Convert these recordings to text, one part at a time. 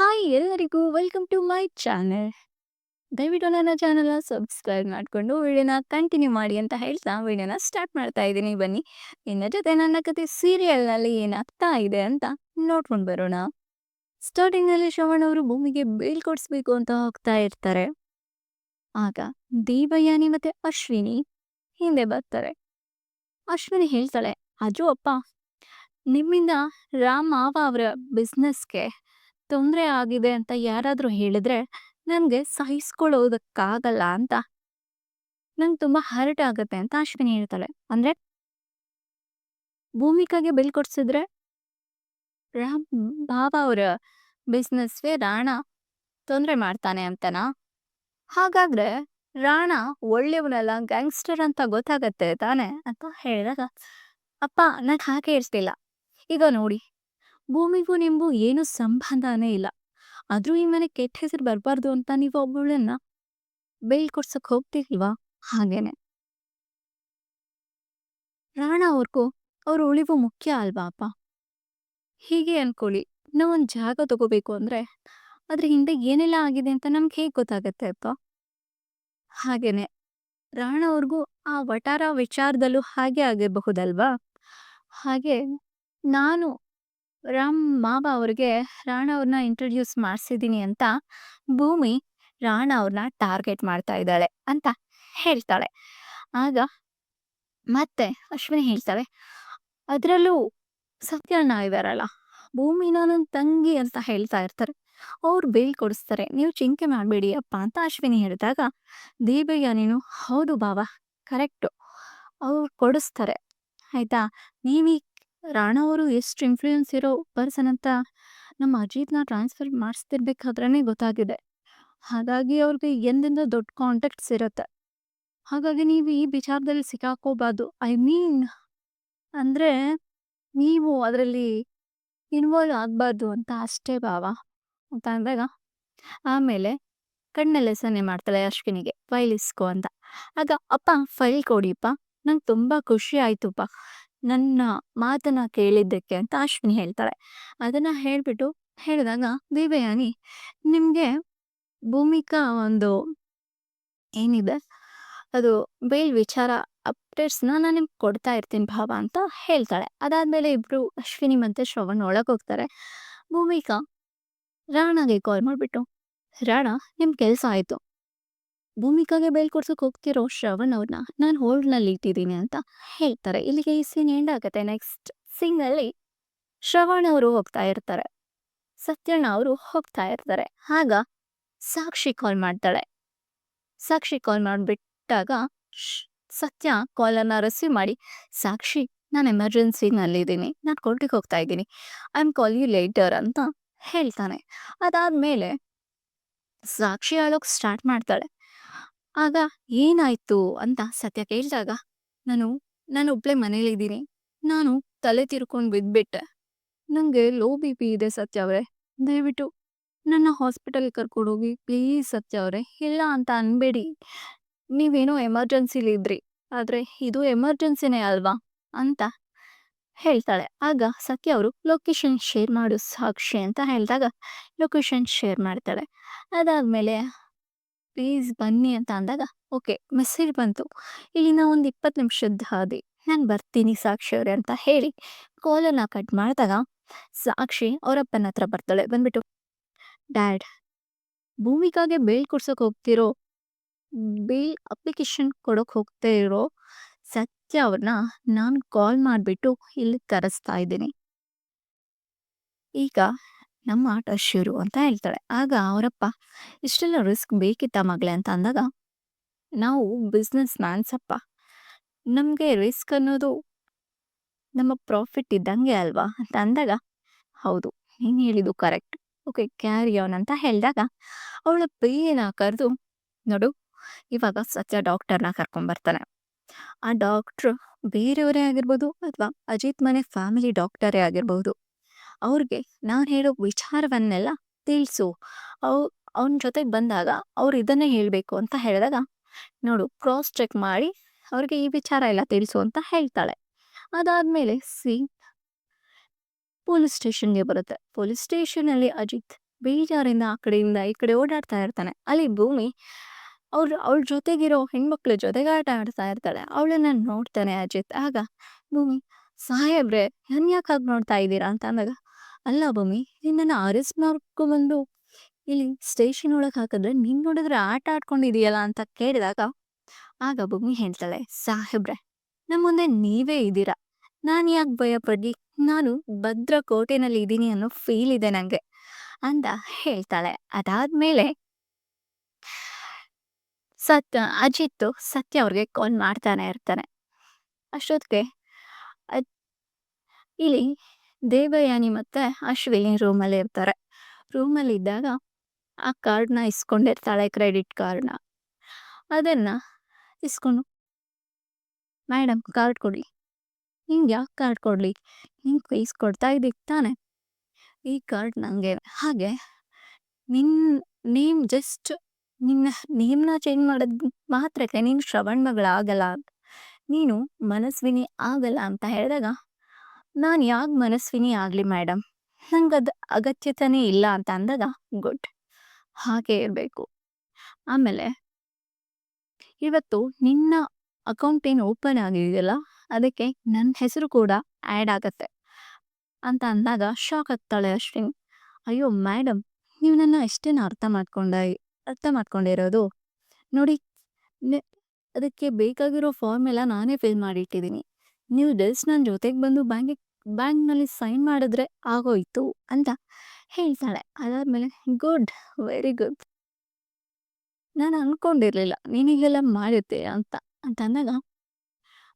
Hi ಎಲ್ಲರಿಗೂ welcome to my channel. ದಯವಿಟ್ಟು ನನ್ನ ಚಾನೆಲ್ನ ಸಬ್ಸ್ಕ್ರೈಬ್ ಮಾಡಿಕೊಂಡು ವಿಡಿಯೋನ ಕಂಟಿನ್ಯೂ ಮಾಡಿ ಅಂತ ಹೇಳ್ತಾ ವಿಡಿಯೋನ ಸ್ಟಾರ್ಟ್ ಮಾಡ್ತಾ ಇದ್ದೀನಿ. ಬನ್ನಿ, ಇನ್ನ ಜೊತೆ ನನ್ನ ಕತೆ ಸೀರಿಯಲ್ನಲ್ಲಿ ಏನಾಗ್ತಾ ಇದೆ ಅಂತ ನೋಡ್ಕೊಂಡು ಬರೋಣ. ಸ್ಟಾರ್ಟಿಂಗ್ನಲ್ಲಿ ಶ್ರವಣ್ ಅವರು ಭೂಮಿಗೆ ಬೀಳ್ಕೊಡಿಸ್ಬೇಕು ಅಂತ ಹೋಗ್ತಾ ಇರ್ತಾರೆ. ಆಗ ದೇವಯಾನಿ ಮತ್ತೆ ಅಶ್ವಿನಿ ಹಿಂದೆ ಬರ್ತಾರೆ. ಅಶ್ವಿನಿ ಹೇಳ್ತಾಳೆ ಅಜು ಅಪ್ಪ, ನಿಮ್ಮಿಂದ ರಾಮ್ ಮಾವ ಅವರ ಬಿಸ್ನೆಸ್ಗೆ ತೊಂದರೆ ಆಗಿದೆ ಅಂತ ಯಾರಾದ್ರೂ ಹೇಳಿದ್ರೆ ನನ್ಗೆ ಸಹಿಸ್ಕೊಳ್ಳೋದಕ್ಕಾಗಲ್ಲ ಅಂತ. ನಂಗೆ ತುಂಬಾ ಹರ್ಟ್ ಆಗತ್ತೆ ಅಂತ ಅಶ್ವಿನಿ ಹೇಳ್ತಾಳೆ. ಅಂದ್ರೆ ಭೂಮಿಕಾಗೆ ಬಿಲ್ ಕೊಡ್ಸಿದ್ರೆ ರಾಮ್ ಬಾಬಾ ಅವರ ಬಿಸ್ನೆಸ್ಗೆ ರಾಣ ತೊಂದರೆ ಮಾಡ್ತಾನೆ ಅಂತನಾ? ಹಾಗಾದ್ರೆ ರಾಣ ಒಳ್ಳೆಯವನಲ್ಲ, ಗ್ಯಾಂಗ್ಸ್ಟರ್ ಅಂತ ಗೊತ್ತಾಗತ್ತೆ ತಾನೆ ಅಂತ ಹೇಳಿದಾಗ, ಅಪ್ಪ ನಾನು ಹಾಗೆ ಇರ್ತಿಲ್ಲ. ಈಗ ನೋಡಿ ಭೂಮಿಗೂ ನಿಮಗೂ ಏನು ಸಂಬಂಧನೇ ಇಲ್ಲ. ಆದ್ರೂ ಈ ಮನೆ ಕೆಟ್ಟ ಹೆಸರು ಬರಬಾರ್ದು ಅಂತ ನೀವು ಒಬ್ಬಳನ್ನ ಬೇಲ್ ಕೊಡ್ಸಕ್ ಹೋಗ್ತಿಲ್ವಾ? ಹಾಗೇನೆ. ರಾಣಾ ಅವ್ರಿಗೂ ಅವ್ರ ಉಳಿವು ಮುಖ್ಯ ಅಲ್ವಾ ಅಪ್ಪ? ಹೀಗೆ ಅನ್ಕೊಳ್ಳಿ. ನಾವೊಂದ್ ಜಾಗ ತಗೋಬೇಕು ಅಂದ್ರೆ ಅದ್ರ ಹಿಂದೆ ಏನೆಲ್ಲ ಆಗಿದೆ ಅಂತ ನಮ್ಗೆ ಹೇಗ್ ಗೊತ್ತಾಗತ್ತೆ ಅಪ್ಪ? ಹಾಗೇನೆ. ರಾಣ ಅವ್ರಿಗೂ ಆ ವಟಾರ ವಿಚಾರದಲ್ಲೂ ಹಾಗೆ ಆಗಿರಬಹುದಲ್ವಾ? ಹಾಗೆ ನಾನು ರಾಮ್ ಮಾವ ಅವ್ರಿಗೆ ರಾಣ ಅವ್ರನ್ನ ಇಂಟ್ರೊಡ್ಯೂಸ್ ಮಾಡ್ಸಿದೀನಿ ಅಂತ ಭೂಮಿ ರಾಣ ಅವ್ರನ್ನ ಟಾರ್ಗೆಟ್ ಮಾಡ್ತಾ ಇದ್ದಾಳೆ ಅಂತ ಹೇಳ್ತಾಳೆ. ಆಗ ಮತ್ತೆ ಅಶ್ವಿನಿ ಹೇಳ್ತಾಳೆ, ಅದರಲ್ಲೂ ಸತ್ಯಣ್ಣ ಇದಾರಲ್ಲ ಭೂಮಿ ನನ್ನ ತಂಗಿ ಅಂತ ಹೇಳ್ತಾ ಇರ್ತಾರೆ. ಅವ್ರು ಬೇಲ್ ಕೊಡಿಸ್ತಾರೆ. ನೀವು ಚಿಂತೆ ಮಾಡಬೇಡಿ ಅಪ್ಪ ಅಂತ ಅಶ್ವಿನಿ ಹೇಳಿದಾಗ ದೇವಯ್ಯನೇನು ಹೌದು ಬಾವ ಕರೆಕ್ಟು ಅವ್ರು ಕೊಡಿಸ್ತಾರೆ. ಆಯ್ತಾ? ನೀವೀ ರಾಣ ಅವರು ಎಷ್ಟು ಇನ್ಫ್ಲೂಯೆನ್ಸ್ ಇರೋ ಪರ್ಸನ್ ಅಂತ ನಮ್ಮ ಅಜಿತ್ನ ಟ್ರಾನ್ಸ್ಫರ್ ಮಾಡಿಸ್ತಿರ್ಬೇಕಾದ್ರೆ ಗೊತ್ತಾಗಿದೆ. ಹಾಗಾಗಿ ಅವ್ರಿಗೆ ಎಂದಿಂದ ದೊಡ್ಡ ಕಾಂಟ್ಯಾಕ್ಟ್ಸ್ ಇರುತ್ತೆ. ಹಾಗಾಗಿ ನೀವು ಈ ವಿಚಾರದಲ್ಲಿ ಸಿಕ್ಕಾಕೋಬಾರ್ದು. ಐ ಮೀನ್ ಅಂದ್ರೆ ನೀವು ಅದರಲ್ಲಿ ಇನ್ವಾಲ್ವ್ ಆಗಬಾರ್ದು ಅಂತ ಅಷ್ಟೇ ಭಾವ. ಅಂತ ಅಂದಾಗ? ಆಮೇಲೆ ಕಣ್ಣಲ್ಲೇ ಸನ್ನೆ ಮಾಡ್ತಾಳೆ ಅಶ್ವಿನಿಗೆ, ಫೈಲ್ ಇಸ್ಕೊ ಅಂತ. ಆಗ, ಅಪ್ಪ, ಫೈಲ್ ಕೊಡಿಪ್ಪ ನಂಗೆ ತುಂಬ ಖುಷಿ ಆಯ್ತುಪ್ಪ. ನನ್ನ ಮಾತನ್ನ ಕೇಳಿದ್ದಕ್ಕೆ ಅಂತ ಅಶ್ವಿನಿ ಹೇಳ್ತಾಳೆ. ಅದನ್ನ ಹೇಳ್ಬಿಟ್ಟು ಹೇಳಿದಾಗ ದೇವಯಾನಿ ನಿಮ್ಗೆ ಭೂಮಿಕಾ ಒಂದು ಏನಿದೆ? ಅದು ಬೇಲ್ ವಿಚಾರ ಅಪ್ಡೇಟ್ಸ್ನ ನಾನು ನಿಮ್ಗೆ ಕೊಡ್ತಾ ಇರ್ತೀನಿ ಭಾವ ಅಂತ ಹೇಳ್ತಾಳೆ. ಅದಾದ್ಮೇಲೆ ಇಬ್ರು ಅಶ್ವಿನಿ ಮತ್ತೆ ಶ್ರವಣ್ ಒಳಗೆ ಹೋಗ್ತಾರೆ. ಭೂಮಿಕಾ ರಾಣಾಗೆ ಕಾಲ್ ಮಾಡಿಬಿಟ್ಟು, ರಾಣಾ, ನಿಮ್ ಕೆಲಸ ಆಯ್ತು. ಭೂಮಿಕಾಗೆ ಬೇಲ್ ಕೊಡ್ಸಕ್ ಹೋಗ್ತಿರೋ ಶ್ರವಣ್ ಅವ್ರನ್ನ ನಾನು ಹೋಲ್ಡ್ನಲ್ಲಿ ಇಟ್ಟಿದ್ದೀನಿ ಅಂತ ಹೇಳ್ತಾರೆ. ಇಲ್ಲಿಗೆ ಈ ಸೀನ್ ಎಂಡ್ ಆಗುತ್ತೆ. ನೆಕ್ಸ್ಟ್ ಸೀನ್ ಅಲ್ಲಿ ಶ್ರವಣ್ ಅವರು ಹೋಗ್ತಾ ಇರ್ತಾರೆ. ಸತ್ಯಣ್ಣ ಅವರು ಹೋಗ್ತಾ ಇರ್ತಾರೆ. ಆಗ ಸಾಕ್ಷಿ ಕಾಲ್ ಮಾಡ್ತಾಳೆ. ಸಾಕ್ಷಿ ಕಾಲ್ ಮಾಡಿಬಿಟ್ಟಾಗ ಸತ್ಯ ಕಾಲನ್ನ ರಿಸೀವ್ ಮಾಡಿ, ಸಾಕ್ಷಿ, ನಾನು ಎಮರ್ಜೆನ್ಸಿನಲ್ಲಿದ್ದೀನಿ ನಾನು ಕೋರ್ಟಿಗೆ ಹೋಗ್ತಾ ಇದ್ದೀನಿ. I am call you later ಅಂತ ಹೇಳ್ತಾನೆ. ಅದಾದ್ಮೇಲೆ ಸಾಕ್ಷಿ ಆಳೋಕ್ ಸ್ಟಾರ್ಟ್ ಮಾಡ್ತಾಳೆ. ಆಗ ಏನಾಯ್ತು ಅಂತ ಸತ್ಯ ಕೇಳಿದಾಗ, ನಾನು ನಾನು ಒಬ್ಳೆ ಮನೇಲಿದ್ದೀನಿ ನಾನು ತಲೆ ತಿರ್ಕೊಂಡು ಬಿದ್ದುಬಿಟ್ಟೆ ನನಗೆ ಲೋ ಬಿ ಪಿ ಇದೆ ಸತ್ಯ ಅವರೇ. ದಯವಿಟ್ಟು ನನ್ನ ಹಾಸ್ಪಿಟಲ್ಗೆ ಕರ್ಕೊಂಡೋಗಿ ಪ್ಲೀಸ್ ಸತ್ಯ ಅವರೇ, ಇಲ್ಲ ಅಂತ ಅನ್ಬೇಡಿ. ನೀವೇನೋ ಎಮರ್ಜೆನ್ಸಿಲಿ ಇದ್ರಿ. ಆದರೆ ಇದು ಎಮರ್ಜೆನ್ಸಿನೇ ಅಲ್ವಾ? ಅಂತ ಹೇಳ್ತಾಳೆ. ಆಗ ಸತ್ಯ ಅವರು ಲೊಕೇಶನ್ ಶೇರ್ ಮಾಡು ಸಾಕ್ಷಿ ಅಂತ ಹೇಳಿದಾಗ, ಲೊಕೇಶನ್ ಶೇರ್ ಮಾಡ್ತಾಳೆ. ಅದಾದ್ಮೇಲೆ ಪ್ಲೀಸ್ ಬನ್ನಿ ಅಂತ ಅಂದಾಗ, ಓಕೆ, ಮೆಸೇಜ್ ಬಂತು. ಇಲ್ಲಿನ ಒಂದು ಇಪ್ಪತ್ತು ನಿಮಿಷದ ಹಾದಿ. ನಾನು ಬರ್ತೀನಿ ಸಾಕ್ಷಿ ಅವ್ರೆ ಅಂತ ಹೇಳಿ ಕಾಲನ್ನು ಕಟ್ ಮಾಡಿದಾಗ ಸಾಕ್ಷಿ ಅವರಪ್ಪನ ಹತ್ರ ಬರ್ತಾಳೆ. ಬಂದ್ಬಿಟ್ಟು, ಡ್ಯಾಡ್ ಭೂಮಿಕಾಗೆ ಬೇಲ್ ಕೊಡ್ಸೋಕೆ ಹೋಗ್ತಿರೋ, ಬೇಲ್ ಅಪ್ಲಿಕೇಶನ್ ಕೊಡೋಕೆ ಹೋಗ್ತಾ ಇರೋ ಸತ್ಯ ಅವ್ರನ್ನ ನಾನು ಕಾಲ್ ಮಾಡಿಬಿಟ್ಟು ಇಲ್ಲಿ ಕರೆಸ್ತಾ ಇದ್ದೀನಿ. ಈಗ ನಮ್ಮ ಆಟ ಶುರು ಅಂತ ಹೇಳ್ತಾಳೆ. ಆಗ ಅವರಪ್ಪ, ಇಷ್ಟೆಲ್ಲ ರಿಸ್ಕ್ ಬೇಕಿತ್ತ ಮಗಳೇ? ಅಂತ ಅಂದಾಗ, ನಾವು ಬಿಸ್ನೆಸ್ ಮ್ಯಾನ್ಸಪ್ಪ ನಮಗೆ ರಿಸ್ಕ್ ಅನ್ನೋದು ನಮ್ಮ ಪ್ರಾಫಿಟ್ ಇದ್ದಂಗೆ ಅಲ್ವಾ? ಅಂತ ಅಂದಾಗ, ಹೌದು, ನೀನು ಹೇಳಿದ್ದು ಕರೆಕ್ಟ್ ಓಕೆ ಕ್ಯಾರಿ ಆನ್ ಅಂತ ಹೇಳಿದಾಗ, ಅವಳ ಪೇನ ಕರೆದು, ನೋಡು, ಇವಾಗ ಸತ್ಯ ಡಾಕ್ಟರ್ನ ಕರ್ಕೊಂಬರ್ತಾನೆ ಆ ಡಾಕ್ಟ್ರು ಬೇರೆಯವರೇ ಆಗಿರ್ಬೋದು ಅಥವಾ ಅಜಿತ್ ಮನೆ ಫ್ಯಾಮಿಲಿ ಡಾಕ್ಟರೇ ಆಗಿರ್ಬೋದು. ಅವ್ರಿಗೆ ನಾನು ಹೇಳೋ ವಿಚಾರವನ್ನೆಲ್ಲ ತಿಳಿಸು ಅವ್, ಅವನ ಜೊತೆಗೆ ಬಂದಾಗ ಅವ್ರು ಇದನ್ನೇ ಹೇಳಬೇಕು ಅಂತ ಹೇಳಿದಾಗ, ನೋಡು ಕ್ರಾಸ್ ಚೆಕ್ ಮಾಡಿ ಅವ್ರಿಗೆ ಈ ವಿಚಾರ ಎಲ್ಲ ತಿಳಿಸು ಅಂತ ಹೇಳ್ತಾಳೆ ಅದಾದ್ಮೇಲೆ ಸಿ, ಪೊಲೀಸ್ ಸ್ಟೇಷನ್ಗೆ ಬರುತ್ತೆ ಪೊಲೀಸ್ ಸ್ಟೇಷನಲ್ಲಿ ಅಜಿತ್ ಬೇಜಾರಿಂದ ಆ ಕಡೆಯಿಂದ ಈ ಕಡೆ ಓಡಾಡ್ತಾ ಇರ್ತಾನೆ. ಅಲ್ಲಿ ಭೂಮಿ, ಅವ್ರು, ಅವಳ ಜೊತೆಗಿರೋ ಹೆಣ್ಮಕ್ಳ ಜೊತೆಗೆ ಆಟ ಆಡ್ತಾ ಇರ್ತಾಳೆ. ಅವಳನ್ನ ನೋಡ್ತಾನೆ ಅಜಿತ್. ಆಗ ಭೂಮಿ, ಸಾಹೇಬ್ರೆ, ನನ್ಯಾಕ್ ಯಾಕಾಗಿ ನೋಡ್ತಾ ಇದ್ದೀರಾ ಅಂತ ಅಂದಾಗ ಅಲ್ಲ ಭೂಮಿ ನಿನ್ನನ್ನು ಅರೆಸ್ಟ್ ಮಾಡ್ಕೊಂಡ್ಬಂದು ಇಲ್ಲಿ ಸ್ಟೇಷನ್ ಒಳಗೆ ಹಾಕಿದ್ರೆ ನೀನ್ ನೋಡಿದ್ರೆ ಆಟ ಆಡ್ಕೊಂಡಿದೀಯಲ್ಲ ಅಂತ ಕೇಳಿದಾಗ, ಆಗ ಭೂಮಿ ಹೇಳ್ತಾಳೆ, ಸಾಹೇಬ್ರೆ ನಮ್ಮ ಮುಂದೆ ನೀವೇ ಇದ್ದೀರಾ? ನಾನು ಯಾಕೆ ಭಯ ಪಡ್ಲಿ ನಾನು ಭದ್ರ ಕೋಟೆನಲ್ಲಿ ಇದ್ದೀನಿ ಅನ್ನೋ ಫೀಲ್ ಇದೆ ನಂಗೆ ಅಂತ ಹೇಳ್ತಾಳೆ. ಅದಾದ್ಮೇಲೆ ಸತ್ಯ ಅಜಿತ್, ಸತ್ಯ ಅವ್ರಿಗೆ ಕಾಲ್ ಮಾಡ್ತಾನೆ ಇರ್ತಾನೆ. ಅಷ್ಟೊತ್ತಿಗೆ ಇಲ್ಲಿ ದೇವಯಾನಿ ಮತ್ತೆ ಅಶ್ವಿನಿ ರೂಮಲ್ಲಿ ಇರ್ತಾರೆ. ರೂಮಲ್ಲಿ ಇದ್ದಾಗ ಆ ಕಾರ್ಡ್ನ ಇಸ್ಕೊಂಡಿರ್ತಾಳೆ ಕ್ರೆಡಿಟ್ ಕಾರ್ಡ್ನ. ಅದನ್ನ ಇಸ್ಕೊಂಡು, ಮೇಡಮ್ ಕಾರ್ಡ್ ಕೊಡಿ. ನಿಂಗೆ ಯಾಕೆ ಕಾರ್ಡ್ ಕೊಡಲಿ? ನಿಂಗೆ ಫೀಸ್ ಕೊಡ್ತಾ ಇದ್ದೀವಿ ತಾನೆ. ಈ ಕಾರ್ಡ್ ನನಗೆ ಹಾಗೆ ನಿನ್ನ ನೇಮ್ ಜಸ್ಟ್ ನಿನ್ನ ನೇಮ್ನ ಚೇಂಜ್ ಮಾಡೋದು ಮಾತ್ರಕ್ಕೆ ನೀನು ಶ್ರವಣ್ ಮಗಳಾಗಲ್ಲ ನೀನು ಮನಸ್ವಿನಿ ಆಗಲ್ಲ ಅಂತ ಹೇಳಿದಾಗ ನಾನು ಯಾಕೆ ಮನಸ್ವಿನಿ ಆಗಲಿ ಮೇಡಮ್ ನಂಗೆ ಅದು ಅಗತ್ಯತೆನೇ ಇಲ್ಲ ಅಂತ ಅಂದಾಗ ಗುಡ್. ಹಾಗೆ ಇರಬೇಕು. ಆಮೇಲೆ, ಇವತ್ತು ನಿನ್ನ ಅಕೌಂಟ್ ಏನು ಓಪನ್ ಆಗಿದೆಯಲ್ಲ, ಅದಕ್ಕೆ ನನ್ನ ಹೆಸರು ಕೂಡ ಆ್ಯಡ್ ಆಗತ್ತೆ ಅಂತ ಅಂದಾಗ ಶಾಕ್ ಆಗ್ತಾಳೆ ಅಶ್ವಿನಿ. ಅಯ್ಯೋ ಮೇಡಮ್ ನೀವು ನನ್ನ ಎಷ್ಟೇನು ಅರ್ಥ ಮಾಡ್ಕೊಂಡ, ಅರ್ಥ ಮಾಡ್ಕೊಂಡಿರೋದು ನೋಡಿ ಅದಕ್ಕೆ ಬೇಕಾಗಿರೋ ಫಾರ್ಮ್ ಎಲ್ಲ ನಾನೇ ಫಿಲ್ ಮಾಡಿಟ್ಟಿದ್ದೀನಿ. ನೀವು ಜಸ್ಟ್ ನನ್ನ ಜೊತೆಗೆ ಬಂದು ಬ್ಯಾಂಕ್ ಬ್ಯಾಂಕ್ನಲ್ಲಿ ಸೈನ್ ಮಾಡಿದ್ರೆ ಆಗೋಯ್ತು ಅಂತ ಹೇಳ್ತಾಳೆ. ಅದಾದಮೇಲೆ, ಗುಡ್, ವೆರಿ ಗುಡ್. ನಾನು ಅಂದ್ಕೊಂಡಿರಲಿಲ್ಲ ನಿನಗೆಲ್ಲ ಮಾಡುತ್ತೆ ಅಂತ. ಅಂತಂದಾಗ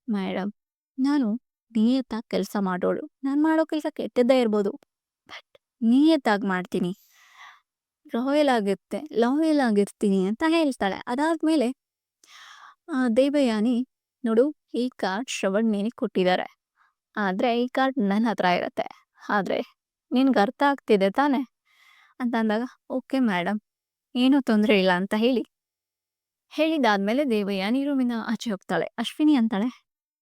ಮೇಡಮ್ ನಾನು ನಿಯತ್ತಾಗಿ ಕೆಲಸ ಮಾಡೋಳು. ನಾನು ಮಾಡೋ ಕೆಲಸ ಕೆಟ್ಟದ್ದೇ ಇರ್ಬೋದು. ಬಟ್ ನಿಯತ್ತಾಗಿ ಮಾಡ್ತೀನಿ. ರಾಯಲ್ ಆಗಿರುತ್ತೆ ಲಾಯಲ್ ಆಗಿರ್ತೀನಿ ಅಂತ ಹೇಳ್ತಾಳೆ. ಅದಾದಮೇಲೆ ದೇವಯಾನಿ, ನೋಡು ಈ ಕಾರ್ಡ್ ಶ್ರವಣ್ ನಿನಗೆ ಕೊಟ್ಟಿದ್ದಾರೆ. ಆದರೆ ಈ ಕಾರ್ಡ್ ನನ್ನ ಹತ್ರ ಇರುತ್ತೆ. ಆದರೆ ನಿನ್ಗೆ ಅರ್ಥ ಆಗ್ತಿದೆ ತಾನೆ? ಅಂತ ಅಂದಾಗ, ಓಕೆ ಮೇಡಮ್ ಏನೂ ತೊಂದರೆ ಇಲ್ಲ ಅಂತ ಹೇಳಿ. ಹೇಳಿದಾದ್ಮೇಲೆ ದೇವಯ್ಯ ರೂಮಿನ ಆಚೆ ಹೋಗ್ತಾಳೆ. ಅಶ್ವಿನಿ ಅಂತಾಳೆ,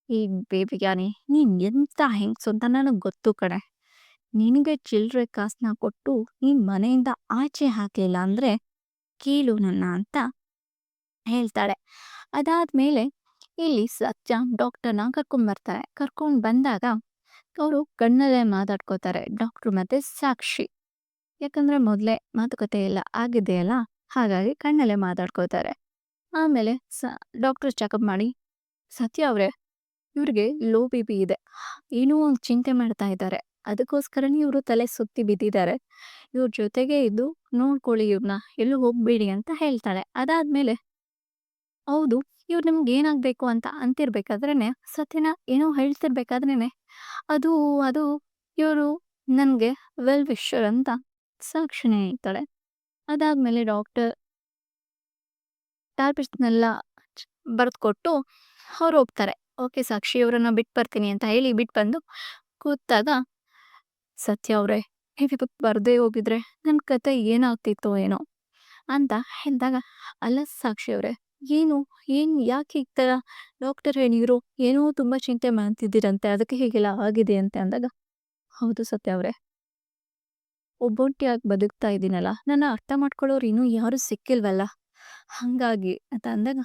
ಈ ಬೇಬಿಯಾನಿ ನೀನು ಎಂತ ಹೆಂಗ್ಸು ಅಂತ ನನಗೆ ಗೊತ್ತು ಕಣೆ. ನಿನಗೆ ಚಿಲ್ಲರೆ ಕಾಸನ್ನ ಕೊಟ್ಟು ನೀನ್ ಮನೆಯಿಂದ ಆಚೆ ಹಾಕಲಿಲ್ಲ ಅಂದ್ರೆ ಕೀಳು ನನ್ನ ಅಂತ ಹೇಳ್ತಾಳೆ. ಅದಾದ್ಮೇಲೆ ಇಲ್ಲಿ ಸತ್ಯ, ಡಾಕ್ಟರ್ನ ಕರ್ಕೊಂಡ್ ಬರ್ತಾರೆ. ಕರ್ಕೊಂಡ್ ಬಂದಾಗ ಅವರು ಕಣ್ಣಲ್ಲೇ ಮಾತಾಡ್ಕೋತಾರೆ. ಡಾಕ್ಟರ್ ಮತ್ತೆ ಸಾಕ್ಷಿ. ಯಾಕಂದ್ರೆ ಮೊದಲೇ ಮಾತುಕತೆ ಎಲ್ಲ ಆಗಿದೆಯಲ್ಲ ಹಾಗಾಗಿ ಕಣ್ಣಲ್ಲೇ ಮಾತಾಡ್ಕೋತಾರೆ. ಆಮೇಲೆ ಸ, ಡಾಕ್ಟರ್ ಚೆಕಪ್ ಮಾಡಿ ಸತ್ಯ ಅವ್ರೆ, ಇವ್ರಿಗೆ ಲೋ ಬಿ ಪಿ ಇದೆ. ಏನೋ ಒಂದು ಚಿಂತೆ ಮಾಡ್ತಾ ಇದ್ದಾರೆ. ಅದಕ್ಕೋಸ್ಕರನೇ ಇವರು ತಲೆ ಸುತ್ತಿ ಬಿದ್ದಿದ್ದಾರೆ. ಇವ್ರ ಜೊತೆಗೆ ಇದ್ದು ನೋಡ್ಕೊಳ್ಳಿ ಇವ್ರನ್ನ ಎಲ್ಲೂ ಹೋಗ್ಬೇಡಿ ಅಂತ ಹೇಳ್ತಾಳೆ. ಅದಾದ್ಮೇಲೆ ಹೌದು, ಇವ್ರು ನಿಮ್ಗೆ ಏನಾಗಬೇಕು ಅಂತ ಅಂತಿರ್ಬೇಕಾದ್ರೇನೆ ಸತ್ಯನ ಏನೋ ಹೇಳ್ತಿರ್ಬೇಕಾದ್ರೇನೆ ಅದು ಅದು ಇವರು ನನಗೆ ವೆಲ್ ವಿಶರ್ ಅಂತ ಸಾಕ್ಷಿನೇ ಹೇಳ್ತಾಳೆ ಅದಾದ್ಮೇಲೆ ಡಾಕ್ಟರ್ ಟ್ಯಾಬ್ಲೆಟ್ಸ್ನೆಲ್ಲ ಬರೆದ್ಕೊಟ್ಟು ಅವ್ರು ಹೋಗ್ತಾರೆ ಓಕೆ ಸಾಕ್ಷಿ ಅವರನ್ನು ಬಿಟ್ಟು ಬರ್ತೀನಿ ಅಂತ ಹೇಳಿ ಬಿಟ್ಟು ಬಂದು ಕೂತಾಗ ಸತ್ಯ ಅವರೇ ಹೇಗೆ ಬರದೇ ಹೋಗಿದ್ರೆ ನನ್ನ ಕತೆ ಏನಾಗ್ತಿತ್ತೋ ಏನೋ ಅಂತ ಹೇಳಿದಾಗ, ಅಲ್ಲ ಸಾಕ್ಷಿ ಅವರೇ ಏನು? ಏನು? ಯಾಕೆ ಈ ಥರ ಡಾಕ್ಟರ್ ಹೇಳಿದ್ರು? ಏನೋ ತುಂಬ ಚಿಂತೆ ಮಾಡ್ತಿದ್ದೀರಂತೆ, ಅದಕ್ಕೆ ಹೀಗೆಲ್ಲ ಆಗಿದೆ ಅಂತ ಅಂದಾಗ, ಹೌದು ಸತ್ಯ ಅವರೇ. ಒಬ್ಬೊಂಟಿಯಾಗಿ ಬದುಕ್ತಾ ಇದ್ದೀನಲ್ಲ, ನನ್ನ ಅರ್ಥ ಮಾಡ್ಕೊಳ್ಳೋರು ಇನ್ನೂ ಯಾರು ಸಿಕ್ಕಿಲ್ವಲ್ಲ? ಹಂಗಾಗಿ ಅಂತ ಅಂದಾಗ,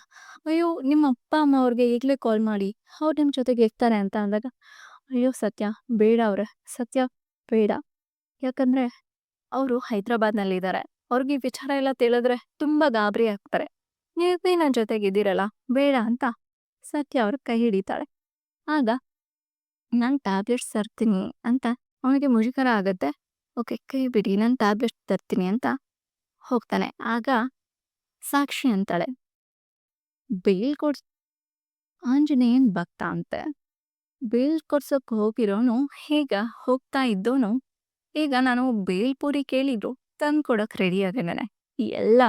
ಅಯ್ಯೋ, ನಿಮ್ಮ ಅಪ್ಪ, ಅಮ್ಮ ಅವ್ರಿಗೆ ಈಗಲೇ ಕಾಲ್ ಮಾಡಿ, ಅವ್ರು ನಿಮ್ಮ ಜೊತೆಗೆ ಇರ್ತಾರೆ ಅಂತ ಅಂದಾಗ, ಅಯ್ಯೋ ಸತ್ಯ, ಬೇಡ ಅವ್ರೆ, ಸತ್ಯ ಬೇಡ. ಯಾಕಂದ್ರೆ, ಅವರು ಹೈದ್ರಾಬಾದ್ನಲ್ಲಿದ್ದಾರೆ. ಅವ್ರಿಗೆ ವಿಚಾರ ಎಲ್ಲ ತಿಳಿದ್ರೆ ತುಂಬಾ ಗಾಬರಿ ಆಗ್ತಾರೆ. ನೀವೇ ನನ್ನ ಜೊತೆಗಿದ್ದೀರಲ್ಲ ಬೇಡ ಅಂತ ಸತ್ಯ ಅವ್ರ ಕೈ ಹಿಡಿತಾಳೆ. ಆಗ ನಾನು ಟ್ಯಾಬ್ಲೆಟ್ಸ್ ತರ್ತೀನಿ ಅಂತ ಅವನಿಗೆ ಮುಜುಗರ ಆಗುತ್ತೆ. ಓಕೆ ಕೈ ಬಿಡಿ, ನಾನು ಟ್ಯಾಬ್ಲೆಟ್ ತರ್ತೀನಿ ಅಂತ ಹೋಗ್ತಾನೆ. ಆಗ ಸಾಕ್ಷಿ ಅಂತಾಳೆ. ಬೇಲ್ ಕೊಡ್ಸ್ ಆಂಜನೇಯನ್ ಭಕ್ತ ಅಂತೆ. ಬೇಲ್ ಹೋಗಿರೋನು ಈಗ ಹೋಗ್ತಾ ಇದ್ದೋನು, ಈಗ ನಾನು ಬೇಲ್ಪುರಿ ಕೇಳಿದ್ರು ತಂದ್ಕೊಡಕ್ ರೆಡಿ ಆಗಿದ್ದಾನೆ ಈ ಎಲ್ಲ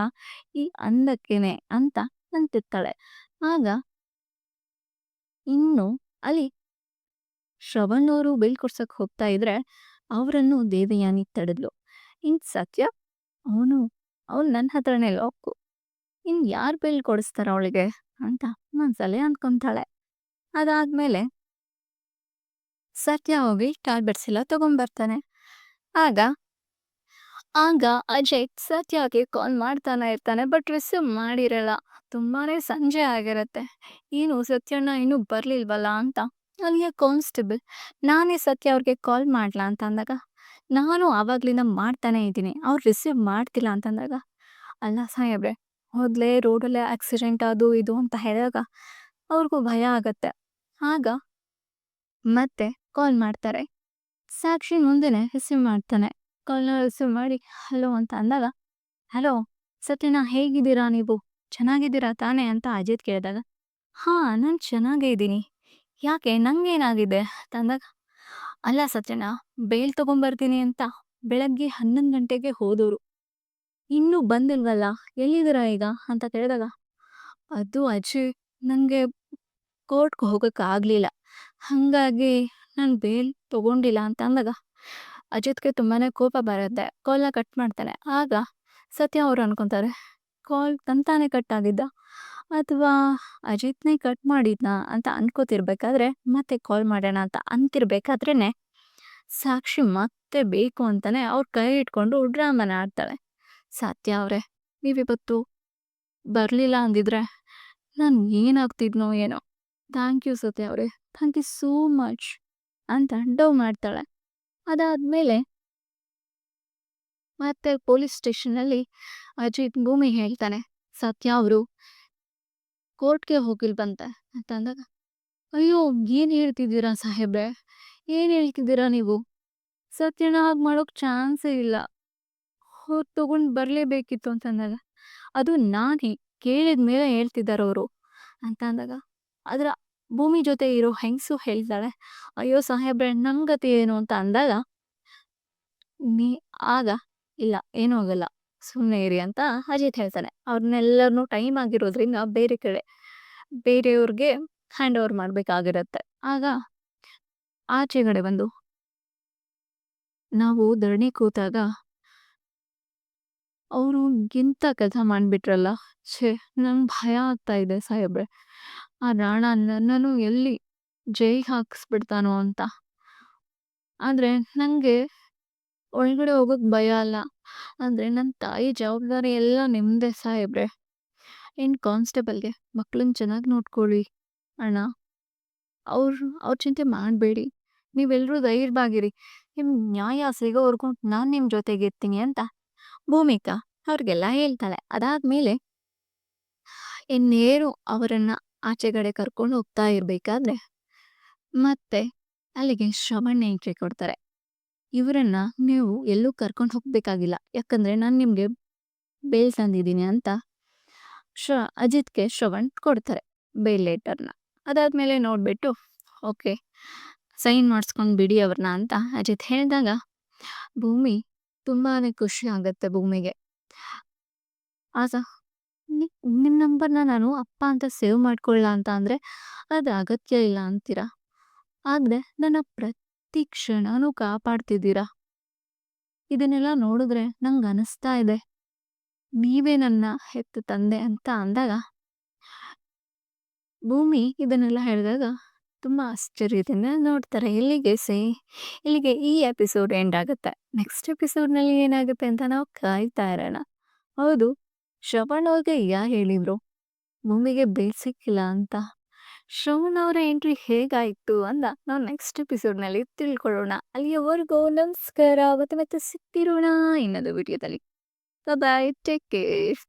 ಈ ಅಂದಕ್ಕೇನೆ ಅಂತ ಅಂತಿರ್ತಾಳೆ. ಆಗ ಇನ್ನು ಅಲ್ಲಿ ಶ್ರವಣ್ ಅವರು ಬೇಲ್ ಹೋಗ್ತಾ ಇದ್ರೆ ಅವರನ್ನು ದೇವಯಾನಿ ತಡೆದ್ಲು. ಇನ್ ಸತ್ಯ ಅವನು, ಅವ್ನು ನನ್ನ ಹತ್ರನೇ ಲೋಕು. ಇನ್ ಯಾರ್ ಬೀಳ್ಕೊಡಿಸ್ತಾರ ಅವಳಿಗೆ ಅಂತ ಮನ್ಸಲ್ಲೇ ಅನ್ಕೊಂತಾಳೆ. ಅದಾದ್ಮೇಲೆ ಸತ್ಯ ಹೋಗಿ ಟ್ಯಾಬ್ಲೆಟ್ಸ್ ಎಲ್ಲ ತಗೊಂಡ್ಬರ್ತಾನೆ ಆಗ ಆಗ ಅಜಯ್ ಸತ್ಯಗೆ ಕಾಲ್ ಮಾಡ್ತಾನೆ ಇರ್ತಾನೆ ಬಟ್ ರಿಸೀವ್ ಮಾಡಿರಲ್ಲ. ತುಂಬಾನೇ ಸಂಜೆ ಆಗಿರತ್ತೆ. ಏನು ಸತ್ಯಣ್ಣ ಇನ್ನೂ ಬರ್ಲಿಲ್ವಲ್ಲ ಅಂತ? ಅಲ್ಲಿಯ ಕಾನ್ಸ್ಟೇಬಲ್ ನಾನೇ ಸತ್ಯ ಅವ್ರಿಗೆ ಕಾಲ್ ಮಾಡ್ಲಾ ಅಂತ ಅಂದಾಗ, ನಾನು ಆವಾಗ್ಲಿಂದ ಮಾಡ್ತಾನೆ ಇದ್ದೀನಿ. ಅವ್ರು ರಿಸೀವ್ ಮಾಡ್ತಿಲ್ಲ ಅಂತಂದಾಗ ಅಲ್ಲ ಸಾಹೇಬ್ರೆ, ಮೊದಲೇ ರೋಡಲ್ಲೇ ಆಕ್ಸಿಡೆಂಟ್ ಅದು ಇದು ಅಂತ ಹೇಳಿದಾಗ ಅವ್ರಿಗೂ ಭಯ ಆಗತ್ತೆ. ಆಗ ಮತ್ತೆ ಕಾಲ್ ಮಾಡ್ತಾರೆ. ಸಾಕ್ಷಿ ಮುಂದೆನೆ ರಿಸೀವ್ ಮಾಡ್ತಾನೆ. ಕಾಲ್ನ ರಿಸೀವ್ ಮಾಡಿ, ಹಲೋ ಅಂತ ಅಂದಾಗ, ಹಲೋ ಸತ್ಯನಾ ಹೇಗಿದ್ದೀರಾ ನೀವು? ಚೆನ್ನಾಗಿದ್ದೀರಾ ತಾನೇ? ಅಂತ ಅಜಿತ್ ಕೇಳಿದಾಗ, ಹಾ, ನಾನು ಚೆನ್ನಾಗೇ ಇದ್ದೀನಿ. ಯಾಕೆ? ನಂಗೇನಾಗಿದೆ? ಅಂತ ಅಂದಾಗ ಅಲ್ಲ ಸತ್ಯಣ್ಣ, ಬೇಲ್ ತಗೊಂಬರ್ತೀನಿ ಅಂತ ಬೆಳಗ್ಗೆ ಹನ್ನೊಂದು ಗಂಟೆಗೆ ಹೋದವರು ಇನ್ನೂ ಬಂದಿಲ್ವಲ್ಲ, ಎಲ್ಲಿದ್ದೀರಾ ಈಗ? ಅಂತ ಕೇಳಿದಾಗ, ಅದು ಅಜ್ಜಿ ನನಗೆ ಕೋರ್ಟ್ಗೆ ಹೋಗೋಕ್ಕಾಗಲಿಲ್ಲ. ಹಾಗಾಗಿ ನಾನು ಬೇಲ್ ತಗೊಂಡಿಲ್ಲ ಅಂತ ಅಂದಾಗ ಅಜಿತ್ಗೆ ತುಂಬಾ ಕೋಪ ಬರುತ್ತೆ. ಕಾಲ್ನ ಕಟ್ ಮಾಡ್ತಾನೆ. ಆಗ ಸತ್ಯ ಅವ್ರು ಅನ್ಕೊಂತಾರೆ, ಕಾಲ್ ತಂತಾನೆ ಕಟ್ ಆಗಿದ್ದ? ಅಥವಾ ಅಜಿತ್ನೇ ಕಟ್ ಮಾಡಿದ್ನ ಅಂತ ಅನ್ಕೋತಿರ್ಬೇಕಾದ್ರೆ ಮತ್ತೆ ಕಾಲ್ ಮಾಡೋಣ ಅಂತ ಅಂತಿರ್ಬೇಕಾದ್ರೇನೆ ಸಾಕ್ಷಿ ಮತ್ತೆ ಬೇಕು ಅಂತಾನೆ ಅವ್ರ ಕೈ ಇಟ್ಕೊಂಡು ಡ್ರಾಮನ ಆಡ್ತಾಳೆ. ಸತ್ಯ ಅವ್ರೆ, ನೀವಿವತ್ತು ಬರಲಿಲ್ಲ ಅಂದಿದ್ರೆ ನಾನು ಏನಾಗ್ತಿದ್ನೋ ಏನೋ. ಥ್ಯಾಂಕ್ ಯು ಸತ್ಯ ಅವರೇ, ಥ್ಯಾಂಕ್ ಯು ಸೋ ಮಚ್ ಅಂತ ಡವ್ ಮಾಡ್ತಾಳೆ. ಅದಾದ್ಮೇಲೆ ಮತ್ತೆ ಪೊಲೀಸ್ ಸ್ಟೇಷನಲ್ಲಿ ಅಜಿತ್ ಭೂಮಿ ಹೇಳ್ತಾನೆ, ಸತ್ಯ ಅವರು ಕೋರ್ಟ್ಗೆ ಅಂತ ಅಂದಾಗ, ಅಯ್ಯೋ, ಏನು ಹೇಳ್ತಿದ್ದೀರಾ ಸಾಹೇಬ್ರೆ? ಏನು ಹೇಳ್ತಿದ್ದೀರಾ ನೀವು? ಸತ್ಯನ ಹಾಗೆ ಮಾಡೋಕೆ ಚಾನ್ಸೇ ಇಲ್ಲ. ಹೋಗಿ ತಗೊಂಡು ಬರಲೇಬೇಕಿತ್ತು ಅಂತಂದಾಗ ಅದು ನಾನೇ ಕೇಳಿದ ಮೇಲೆ ಹೇಳ್ತಿದ್ದಾರೆ ಅವರು, ಅಂತ ಅಂದಾಗ, ಅದ್ರ ಭೂಮಿ ಜೊತೆ ಇರೋ ಹೆಂಗಸು ಹೇಳ್ತಾಳೆ, ಅಯ್ಯೋ ಸಾಹೇಬ್ರೆ, ನನ್ ಗತಿ ಏನು ಅಂತ ಅಂದಾಗ, ನೀ ಆಗ, ಇಲ್ಲ, ಏನೂ ಆಗಲ್ಲ ಸುಮ್ಮನೆ ಇರಿ ಅಂತ ಅಜಿತ್ ಹೇಳ್ತಾನೆ. ಅವ್ರನ್ನೆಲ್ಲರನ್ನೂ ಟೈಮ್ ಆಗಿರೋದ್ರಿಂದ ಬೇರೆ ಕಡೆ, ಬೇರೆಯವ್ರಿಗೆ ಹ್ಯಾಂಡ್ ಓವರ್ ಮಾಡ್ಬೇಕಾಗಿರತ್ತೆ. ಆಗ ಆಚೆಗಡೆ ಬಂದು, ನಾವು ಧರಣಿ ಕೂತಾಗ, ಅವರು ಗಿಂತ ಕೆಲಸ ಮಾಡಿಬಿಟ್ರಲ್ಲ, ಛೇ, ನಂಗೆ ಭಯ ಆಗ್ತಾ ಇದೆ ಸಾಹೇಬ್ರೆ. ಆ ರಾಣ ನನ್ನನ್ನು ಎಲ್ಲಿ ಜೈ ಹಾಕಿಸ್ಬಿಡ್ತಾನೋ ಅಂತ. ಆದ್ರೆ ನನಗೆ ಒಳಗಡೆ ಹೋಗೋಕ್ ಭಯ ಅಲ್ಲ. ಅಂದರೆ ನನ್ನ ತಾಯಿ ಜವಾಬ್ದಾರಿ ಎಲ್ಲ ನಿಮ್ಮದೇ ಸಾಹೇಬ್ರೆ. ಇನ್ ಕಾನ್ಸ್ಟೇಬಲ್ಗೆ ಮಕ್ಳನ್ನ ಚೆನ್ನಾಗಿ ನೋಡ್ಕೊಳ್ಳಿ ಅಣ್ಣ. ಅವ್ರು, ಅವ್ರ ಚಿಂತೆ ಮಾಡಬೇಡಿ. ನೀವೆಲ್ಲರೂ ಧೈರ್ಯವಾಗಿರಿ. ನಿಮ್ಮ ನ್ಯಾಯ ಸಿಗೋವರೆಗೂ ನಾನು ನಿಮ್ಮ ಜೊತೆಗೆ ಇರ್ತೀನಿ ಅಂತ. ಭೂಮಿಕಾ ಅವ್ರಿಗೆಲ್ಲ ಹೇಳ್ತಾಳೆ. ಅದಾದ್ಮೇಲೆ ಇನ್ನೇರು ಅವರನ್ನ ಆಚೆಗಡೆ ಕರ್ಕೊಂಡು ಹೋಗ್ತಾ ಇರಬೇಕಾದ್ರೆ ಮತ್ತೆ ಅಲ್ಲಿಗೆ ಶ್ರವಣ್ಣ ಎಂಟ್ರಿ ಕೊಡ್ತಾರೆ. ಇವರನ್ನ ನೀವು ಎಲ್ಲೂ ಕರ್ಕೊಂಡು ಹೋಗ್ಬೇಕಾಗಿಲ್ಲ. ಯಾಕಂದ್ರೆ ನಾನು ನಿಮ್ಗೆ ಬೇಲ್ ತಂದಿದ್ದೀನಿ ಅಂತ ಶ್ರ, ಅಜಿತ್ಗೆ ಶ್ರವಣ್ ಕೊಡ್ತಾರೆ ಬೇಲ್ ಲೆಟರ್ನ. ಅದಾದ್ಮೇಲೆ ನೋಡ್ಬಿಟ್ಟು, ಓಕೆ, ಸೈನ್ ಮಾಡಿಸ್ಕೊಂಡು ಬಿಡಿ ಅವ್ರನ್ನ ಅಂತ ಅಜಿತ್ ಹೇಳಿದಾಗ, ಭೂಮಿ ತುಂಬಾ ಖುಷಿ ಆಗತ್ತೆ ಭೂಮಿಗೆ. ಆಗ ನಿ- ನಂಬರ್ನ ನಾನು ಅಪ್ಪ ಅಂತ ಸೇವ್ ಮಾಡ್ಕೊಳ್ಳಲ್ಲ ಅಂತ ಅಂದರೆ ಅದು ಅಗತ್ಯ ಇಲ್ಲ ಅಂತೀರಾ? ಆದ್ರೆ ನನ್ನ ಪ್ರತಿ ಕ್ಷಣನೂ ಕಾಪಾಡ್ತಿದ್ದೀರಾ? ಇದನ್ನೆಲ್ಲ ನೋಡಿದ್ರೆ ನಂಗೆ ಅನಿಸ್ತಾ ಇದೆ. ನೀವೇ ನನ್ನ ಹೆತ್ತ ತಂದೆ ಅಂತ ಅಂದಾಗ ಭೂಮಿ ಇದನ್ನೆಲ್ಲ ಹೇಳಿದಾಗ ತುಂಬಾ ಆಶ್ಚರ್ಯದಿಂದ ನೋಡ್ತಾರೆ. ಇಲ್ಲಿಗೆ ಸೇ ಇಲ್ಲಿಗೆ ಈ ಎಪಿಸೋಡ್ ಎಂಡ್ ಆಗುತ್ತೆ? ನೆಕ್ಸ್ಟ್ ಎಪಿಸೋಡ್ನಲ್ಲಿ ಏನಾಗುತ್ತೆ ಅಂತ ನಾವು ಕಾಯ್ತಾ ಇರೋಣ. ಹೌದು. ಶ್ರವಣ್ ಅವ್ರಿಗೆ ಯಾ ಹೇಳಿದ್ರು? ಮಮ್ಮಿಗೆ ಬೇಸಿಕ್ಕಿಲ್ಲ ಸಿಕ್ಕಿಲ್ಲ ಅಂತ. ಶ್ರವಣ್ ಅವರ ಎಂಟ್ರಿ ಹೇಗಾಯಿತು ಅಂತ ನಾವು ನೆಕ್ಸ್ಟ್ ಎಪಿಸೋಡ್ನಲ್ಲಿ ತಿಳ್ಕೊಳ್ಳೋಣ. ಅಲ್ಲಿಯವರೆಗೂ ನಮಸ್ಕಾರ ಮತ್ತೆ ಮತ್ತೆ ಸಿಕ್ತಿರೋಣ ಇನ್ನೊಂದು ವಿಡಿಯೋದಲ್ಲಿ ಬಾಯ್ ಟೇಕ್ ಕೇರ್